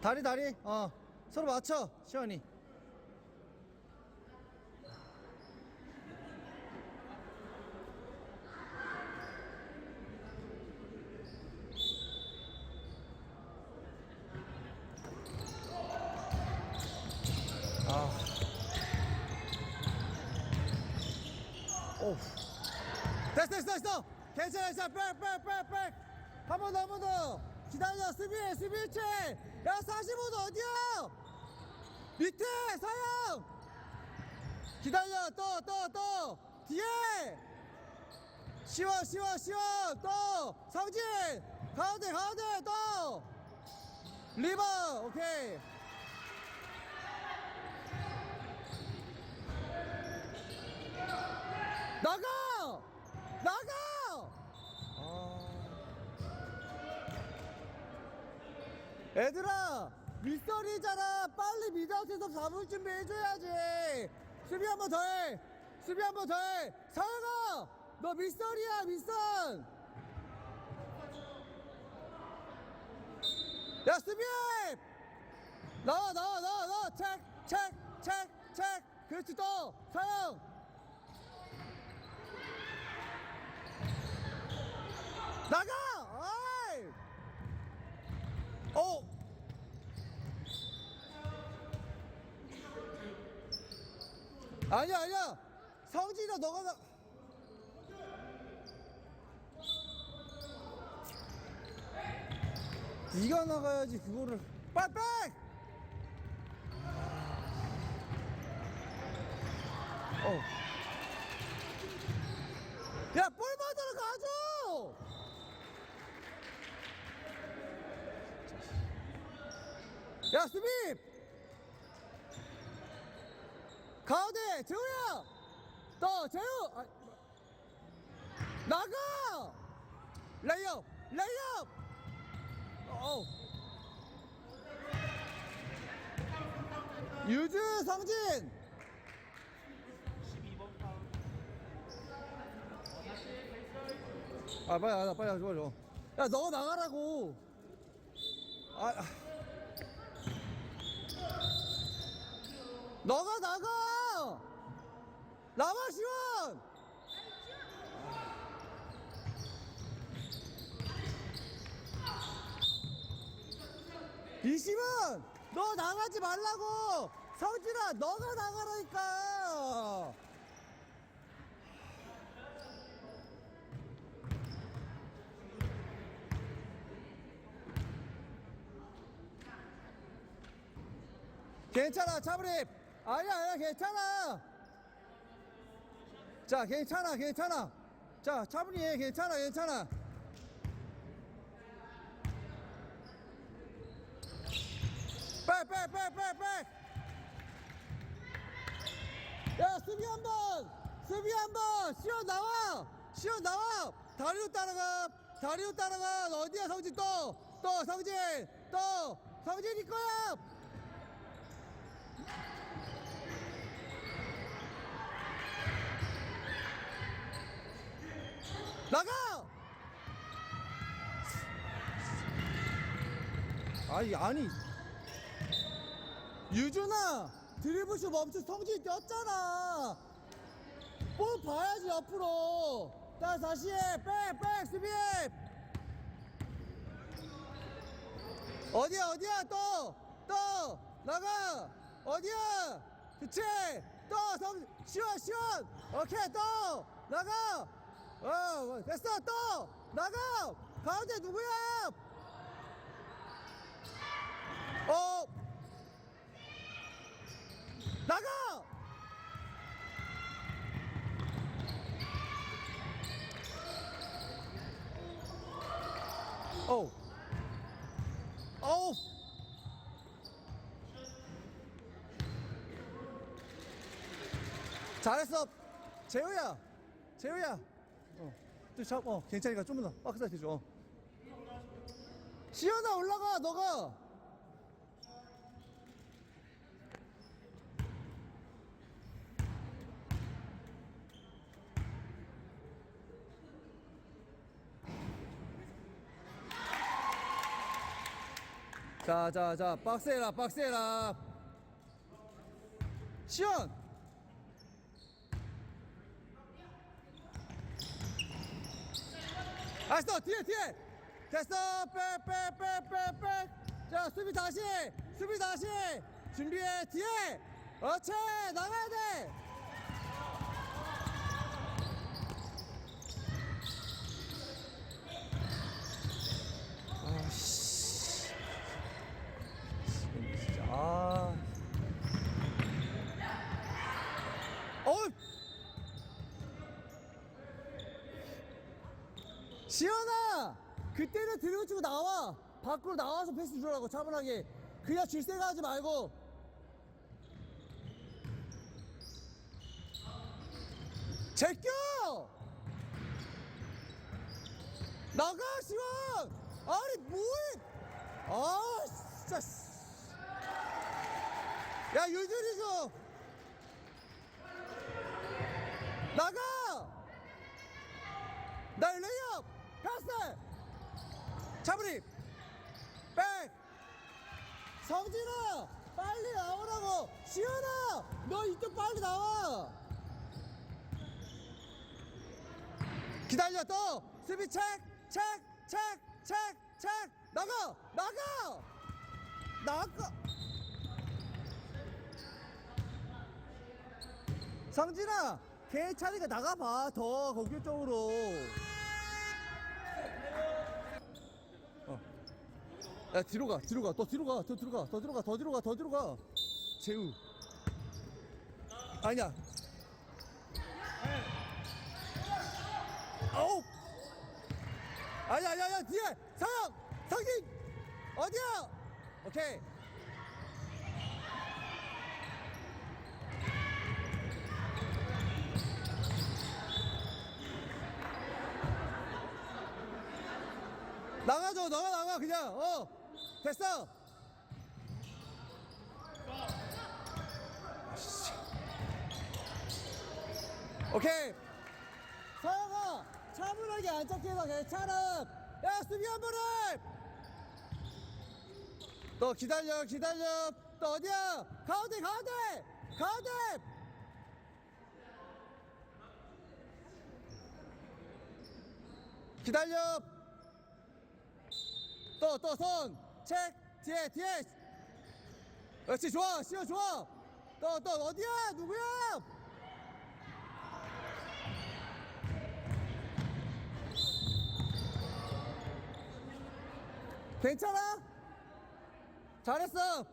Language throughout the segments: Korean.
다리 다리. 어. 서로 맞춰 시원이. 아. 오. 됐어 됐어 됐어. 괜찮아 괜찮아. 백백백백. 한 번 더 한 번 더 기다려 수비 수비체 야 45도 어디야? 밑에 서영. 기다려 또 또 또. 뒤에. 시원 시원 시원 또 성진 가운데 가운데 또. 리버 오케이. 나가! 나가! 아... 얘들아 미스터리잖아. 빨리 미드아웃에서 잡을 준비 해줘야지. 수비 한 번 더해. 수비 한 번 더해. 사영아 너 미스터리야 미선 야 수비! 나와 나와 나와 나와. 책책책책 그렇지 또. 사영. 나가! 아이! 어! 아니야 아니야 성진아 너가 나 네가 나가야지 그거를 빨빨 어. 야, 볼 받으러 가줘! 야, 수비! 가운데, 재우야! 또, 재우! 아, 나가! 레이업! 레이업! 어 유주, 성진! 아 빨리 아, 빨리 줘 줘. 야 너가 나가라고. 아. 나가. 나와 시원. 이시원 너 나가지 말라고. 성진아 너가 나가라니까. 괜찮아 차브립 아니야 아니야 괜찮아. 자 괜찮아 괜찮아. 자 차분히 해. 괜찮아 괜찮아. 백 백 백 백 백. 야 수비 한 번 수비 한 번. 시원 나와 시원 나와. 다리로 따라가 다리로 따라가. 어디야 성진? 또 또 성진. 또 성진이 거야 나가! 아니 아니. 유준아 드리블슛 멈춰 성진이 뛰었잖아. 볼 봐야지 옆으로. 자 다시 해백백 수비. 어디야 어디야? 또 또 나가. 어디야? 그치? 또성 시원 시원. 오케이 또 나가. 어 됐어 또 나가. 가운데 누구야 어? 나가! 어 어우. 잘했어. 재우야. 재우야. 어, 또 잡, 어, 괜찮으니까 좀만 더 박스 사이트 줘. 어. 시연아 올라가, 너가. 자, 자, 자, 박스해라, 박스해라. 시연! 알았어, 뒤에, 뒤에! 됐어, 백, 백, 백, 백, 백! 자, 수비 다시! 수비 다시! 준비해, 뒤에! 그렇지! 나가야 돼! 아씨. 진짜, 아. 어이! 시연아! 그때는 드리블 치고 나와! 밖으로 나와서 패스 주라고, 차분하게. 그냥 질색 하지 말고. 제껴! 나가, 시원! 아니, 뭐해! 아, 진짜. 씨. 야, 유준이 좀! 나가! 날 레이업! 패스! 차브리! 백! 성진아! 빨리 나오라고! 시연아! 너 이쪽 빨리 나와! 기다려 또! 수비! 책! 나가! 나가! 나가! 성진아! 걔 차니까 나가봐 더 거기 쪽으로 야 뒤로 가 뒤로 가더 뒤로 가더 뒤로 가더 뒤로 가더 뒤로 가더 뒤로 가. 재우. 아니야. 아우 아니야 아니야 아니야. 뒤에. 상영 상진 어디야? 오케이. 나가줘 너가 나가 그냥. 어 됐어. 오케이. 서영아 차분하게 안착해서 괜찮아 야 수비 한 번에 너 기다려 기다려. 너 어디야? 가운데 가운데! 가운데! 기다려. 또 또 손 책 뒤에 뒤에 그렇지 좋아 시어 좋아. 또 또 어디야? 누구야? 괜찮아? 잘했어.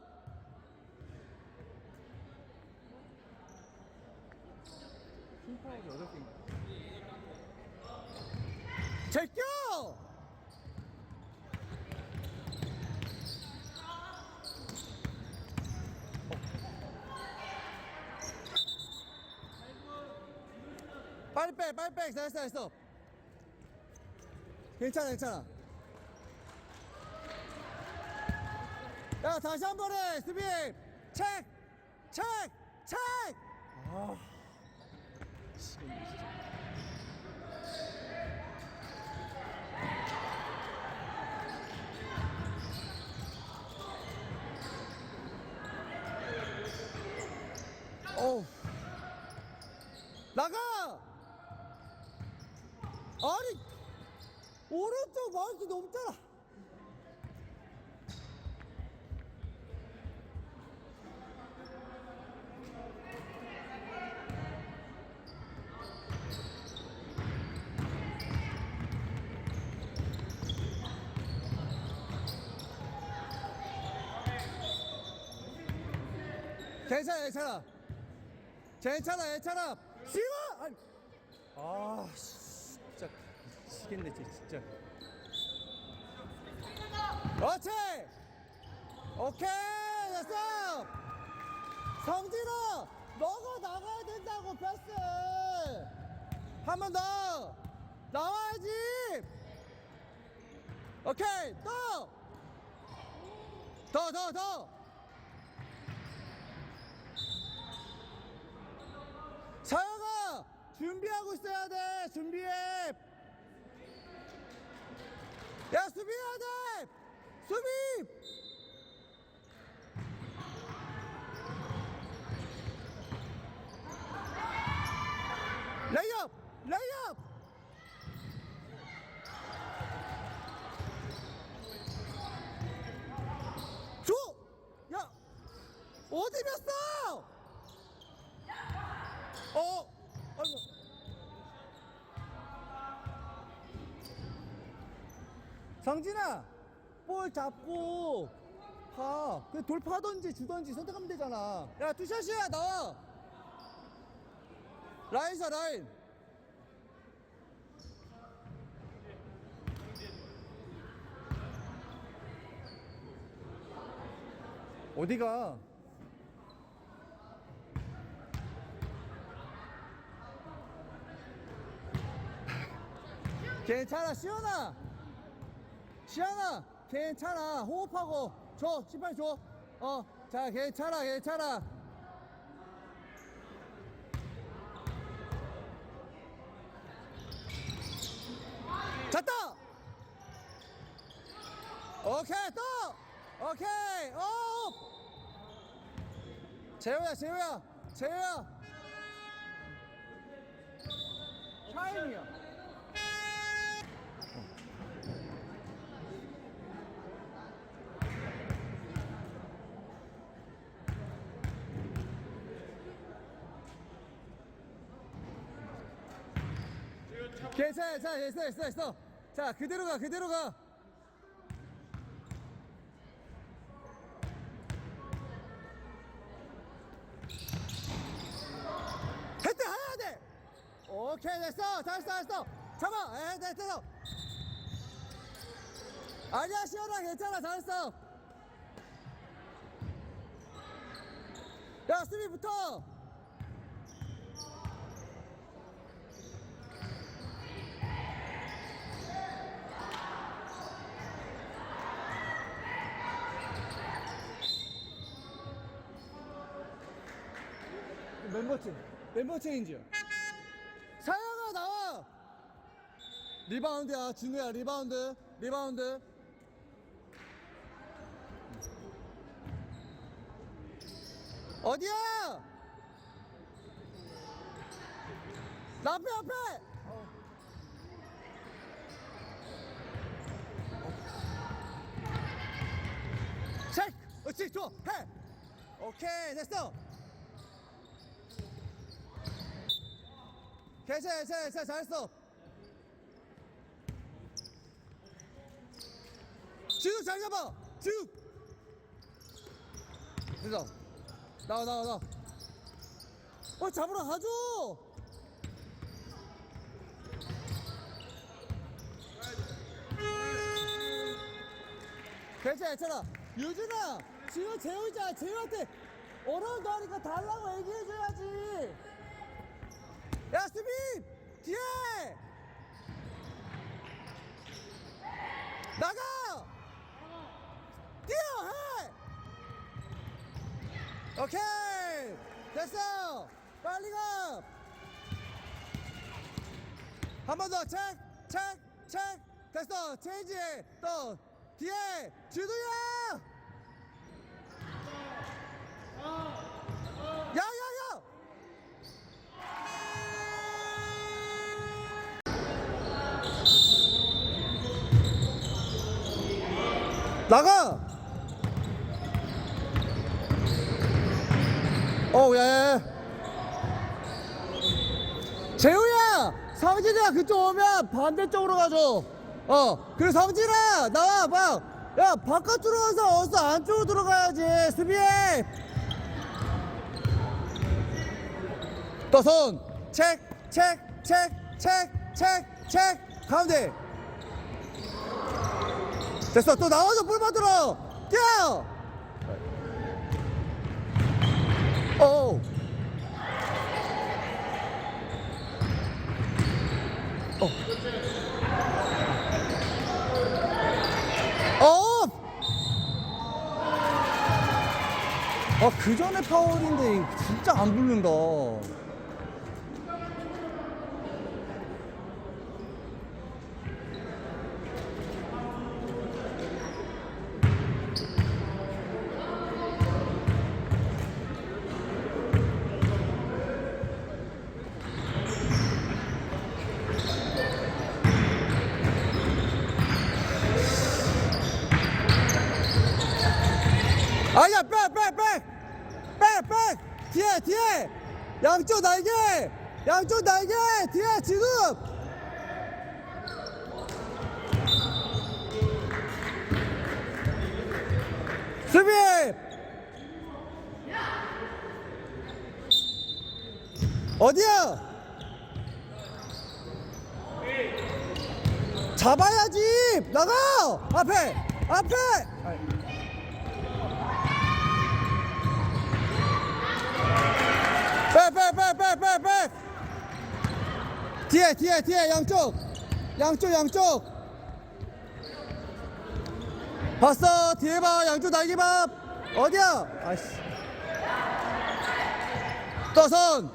제껴 빨리 빼. 됐어, 됐어. 괜찮아, 괜찮아. 야, 다시 한 번에 수비. 책, 책, 책. 아, 진짜. 어우. 나가! 아니 오른쪽 마우스 넘잖아 괜찮아 괜찮아. 괜찮아 괜찮아. 아니. 아 씨, 진짜 미치겠네 쟤 진짜. 그렇지 오케이 됐어! 성진아 너가 나가야 된다고 패스! 한 번 더! 나와야지! 오케이 또 더 더, 더. 서영아 준비하고 있어야 돼. 준비해. 야 수비해야 돼. 수비 레이업 레이업! 줘! 야 어디 갔어? 상진아, 볼 잡고 가. 그 돌파하던지 주던지 선택하면 되잖아. 야, 투샷이야, 나와. 라인사 라인. 어디가? 괜찮아 시연아 시연아 괜찮아. 호흡하고 줘. 신발 줘어자 괜찮아 괜찮아. 잤다! 오케이 또! 오케이 업! 재호야 재호야 재호야. 샤인이야 괜찮아 자 됐어 됐어 됐어. 자 그대로 가 그대로 가. 했대 해야 돼 오케이 됐어. 잘했어 잘했어. 잡아. 에 됐어 아니야 시원아 괜찮아 잘했어. 야 수비 붙어 체인지 멤버 체인지야 사양아 나와! 리바운드야 진우야 리바운드 리바운드. 어디야? 나 앞에 앞에! 어. 체크! 그렇지 좋아. 해! 오케이 됐어 괜찮아 괜찮아 괜찮아. 잘했어. 지우 잘 잡아. 지우. 됐어. 나와 나와 나와. 어 잡으러 가줘. 괜찮아 괜찮아. 유진아 지우 재우자. 재우한테 어려운 거 하니까 달라고 얘기해줘야지 야 수비 뒤에! 나가! 뛰어! 해! 오케이! 됐어! 빨리 가! 한 번 더! 체크! 체크! 체크! 됐어! 체인지 또! 뒤에! 주두야 나가! 어, 야. 재우야! 성진이가 그쪽 오면 반대쪽으로 가줘. 어, 그리고 성진아! 나와, 봐! 야, 바깥으로 와서 어서 안쪽으로 들어가야지. 수비해! 또 손! 체크, 체크, 체크, 체크, 체크, 체크! 가운데! 됐어 또 나와서 볼 받들어 뛰어 오 어. 어. 아, 그 전에 파울인데 진짜 안 붙는다. 아니야 빼빼빼빼빼 양쪽 날개 양쪽 날개 뒤에 지금 수비 어디야? 잡아야지. 나가. 앞에 앞에. 백백백백백백 뒤에 뒤에 뒤에. 양쪽. 양쪽 양쪽. 봤어. 뒤에 봐. 양쪽 날개밥 어디야? 아이씨. 떠선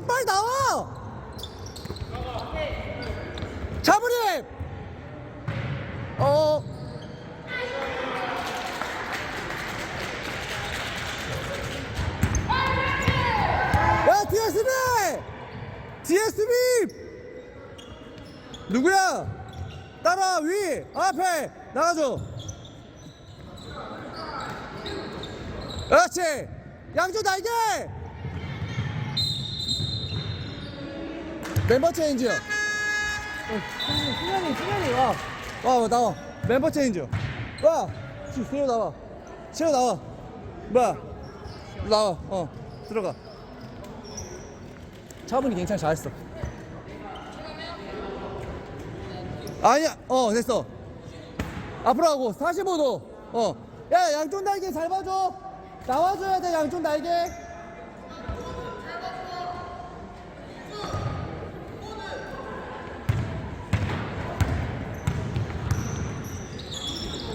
성진 빨리 나와 자부림 어 야, 뒤에 수비! 뒤에! 누구야? 따라, 위, 앞에, 나가줘. 그렇지. 양쪽 날개! 멤버 체인지요. 수현이, 수현이, 와. 와, 와, 나와. 멤버 체인지. 와. 시, 세호 나와. 세호 나와. 뭐야? 나와. 어. 들어가. 차분히 괜찮아 잘했어 아니야 어 됐어 앞으로 하고 45도 어 야 양쪽 날개 잘 봐줘 나와줘야 돼 양쪽 날개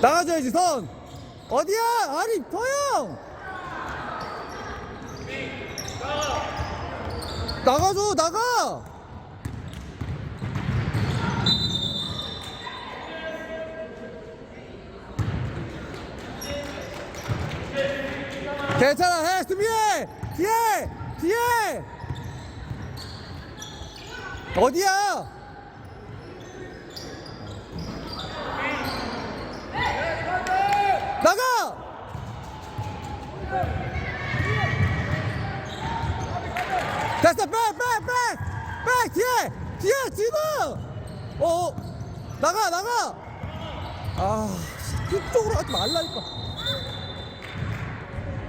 나가줘야지 선! 어디야? 아니 더영 나가줘 나가! 괜찮아 해 수비해! 뒤에! 뒤에! 어디야 나가! 됐어 백 백 백 백 뒤에! 뒤에 지금! 어 어. 나가 나가! 아 그쪽으로 가지 말라니까.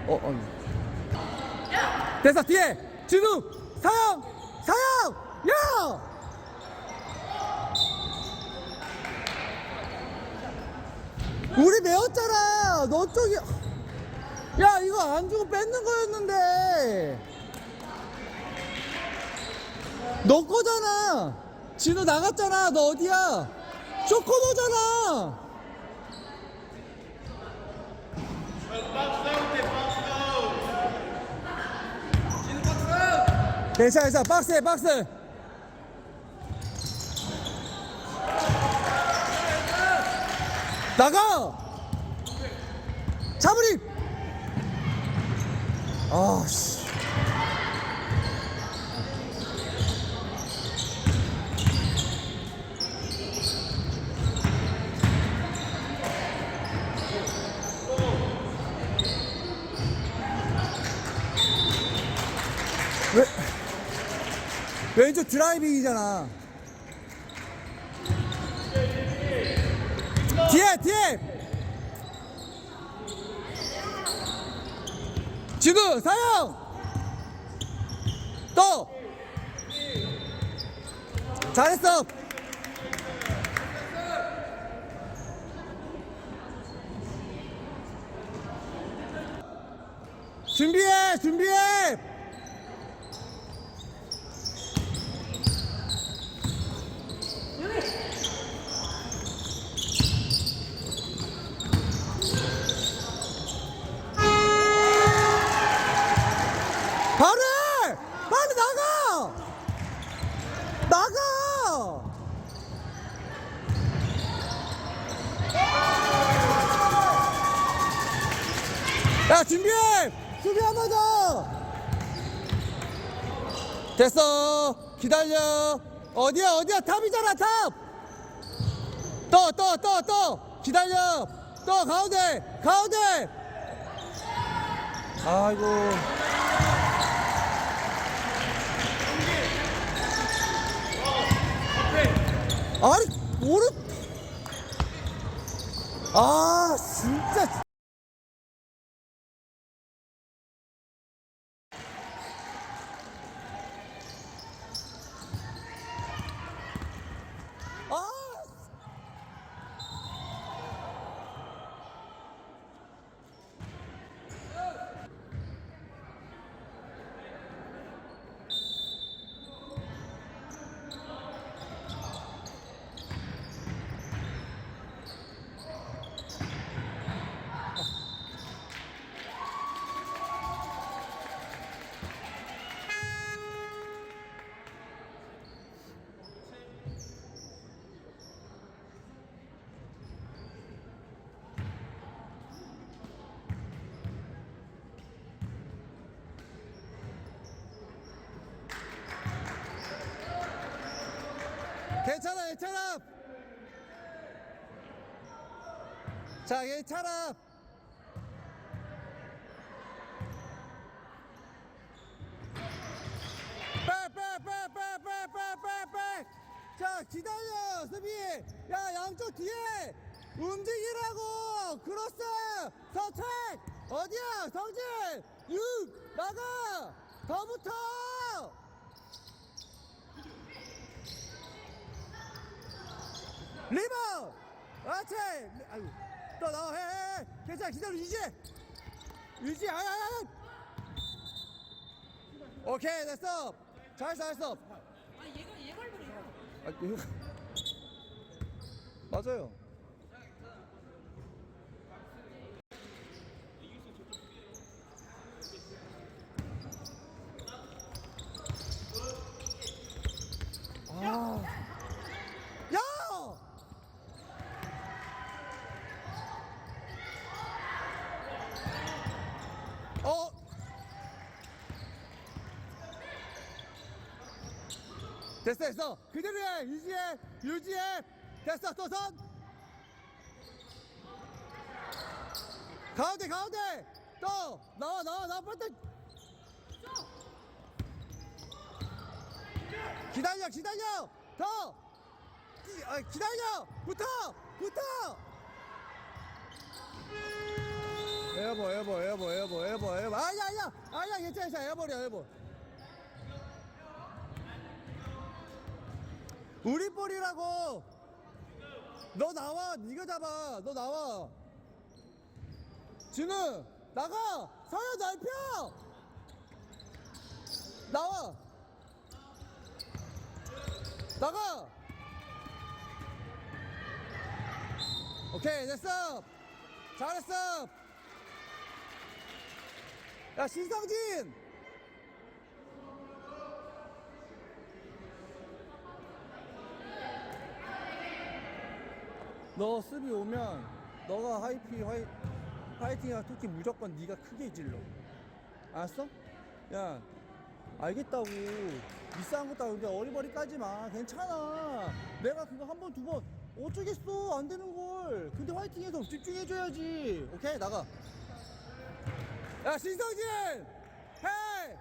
어 어. 됐어 뒤에! 진우 사영 사영 야! 우리 메웠잖아 너 쪽이 야 이거 안 주고 뺏는 거였는데 너 거잖아. 진우 나갔잖아. 너 어디야? 쇼코너잖아. 괜찮아, 괜찮아. 박스해, 박스. 나가! 차브리! 아, 씨. 왜 왼쪽 드라이빙이잖아. 뒤에 뒤에 지금 사형! 또! 잘했어! 준비해 준비해 바로 해! 빨리 나가! 나가! 야 준비해! 수비 한 번 더! 됐어. 기다려. 어디야 어디야? 탑이잖아 탑또 또 또 또 기다려. 또 가운데 가운데! 아이고. 아니 오른 아 진짜 아 괜찮아 괜찮아. 자 괜찮아. 백백백백백백백백 자 기다려 수비. 야 양쪽 뒤에 움직이라고. 크로스 서책. 어디야 성진 육 나가 더 붙어 리버! 아이고, 또 나와, 해, 해, 해. 괜찮아, 기다려, 유지! 유지, 아야, 아야, 아야! 오케이, 됐어! 잘했어, 잘했어! 아 얘가 얘. 아, 이거... 맞아요. 아. 야! 어? 됐어 됐어. 그대로 해 유지해 유지해. 됐어 또선 가운데 가운데. 또 나와 나와 나와 빨리. 기다려 기다려. 더. 기, 아, 기다려. 붙어 붙어. 에버 에버 에버 에버 에버 에버 아니야 아니야. 아니야 괜찮아 괜찮아. 에버려 에버 우리 볼이라고. 너 나와. 네가 잡아. 너 나와. 진우 나가. 서현 넓혀 나와. 나가. 오케이 됐어. 잘했어. 야 신성진 너 수비 오면 너가 하이피 화이 파이팅이랑 토끼 무조건 네가 크게 질러. 알았어? 야 알겠다고. 비싼 것도 그냥 어리버리 까지 마. 괜찮아. 내가 그거 한 번 두 번. 어쩌겠어? 안 되는 걸. 근데 화이팅해서 집중해줘야지. 오케이? 나가. 야 신성진! 헤이!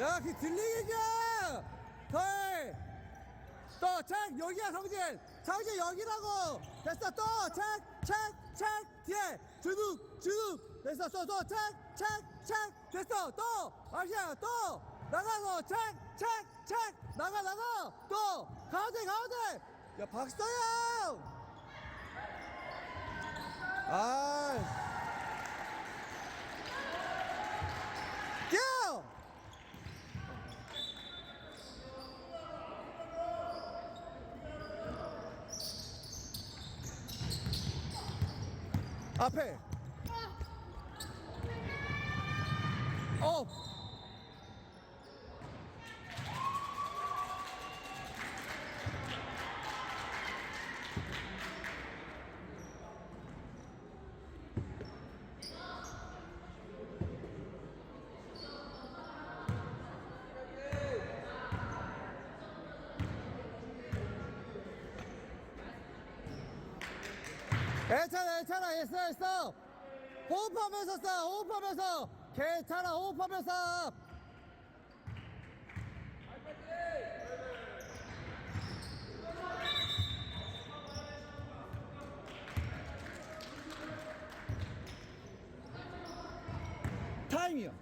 야그 들리게 더해 또책 여기야 성진. 성진 여기라고. 됐어. 또책책책 뒤에. 주눅 주눅. 됐어. 또또책책책 됐어. 또. 아시야 또. 나가서 책책책 나가 나가. 또. 가운데 가운데 야 박서영. 아 뛰어 앞에 어 괜찮아 괜찮아 했어 했어. 호흡하면서 싸 호흡하면서. 괜찮아 호흡하면서. 타임이요.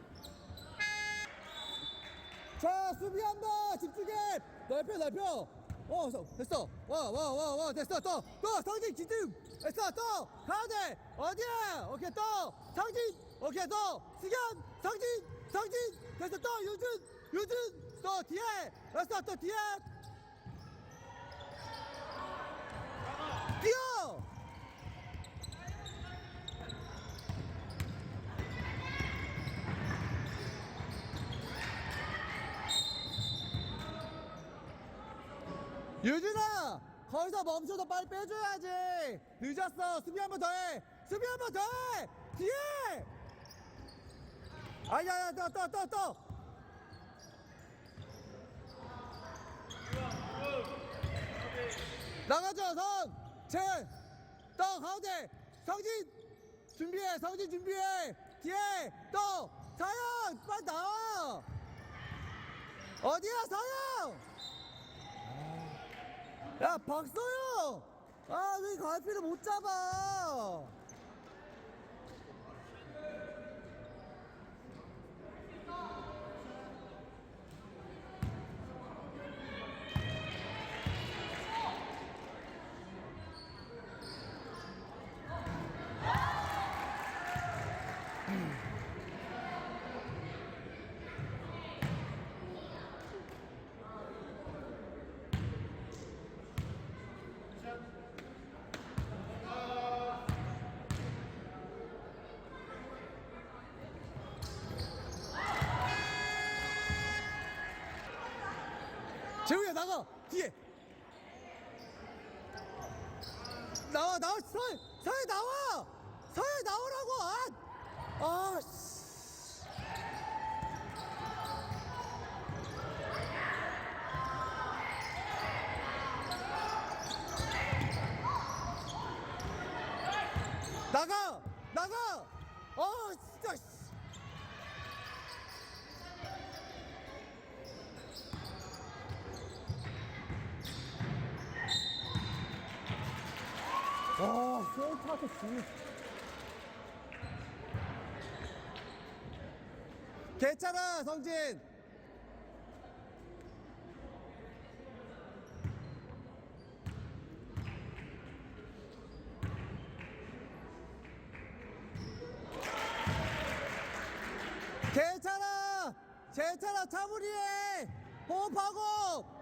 자 수비한다 집중해. 넓혀 넓혀. 어 서- 됐어. 와 와 와 와 됐어. 또또 성진 집중 됐어 또! 가운데! 어디야? 오케이 또! 성진! 오케이 또! 승현! 성진! 성진! 됐어 또! 유준! 유준! 또 뒤에! 됐어 또 뒤에! 뛰어! 유준아 거기서 멈춰서 빨리 빼줘야지. 늦었어. 수비 한 번 더 해. 수비 한 번 더 해. 뒤에! 아야야 또 또 또 또. 나가줘 선재또 가운데 성진 준비해 성진 준비해. 뒤에 또 사영 빨리 나와! 어디야 사영 야 박소영! 아왜 갈피를 못 잡아 재우야 나가. 뒤에. 나와 나와 서해 서해 나와. 서해 나오라고 아, 아 씨. 나가 나가. 어 진짜 센터한테 지. 괜찮아, 성진. 괜찮아, 괜찮아, 차분히 해. 호흡하고.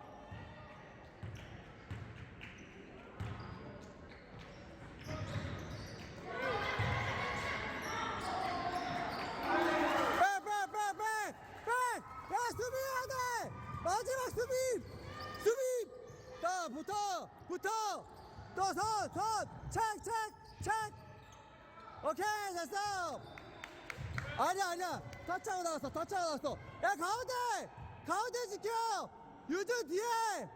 Dieu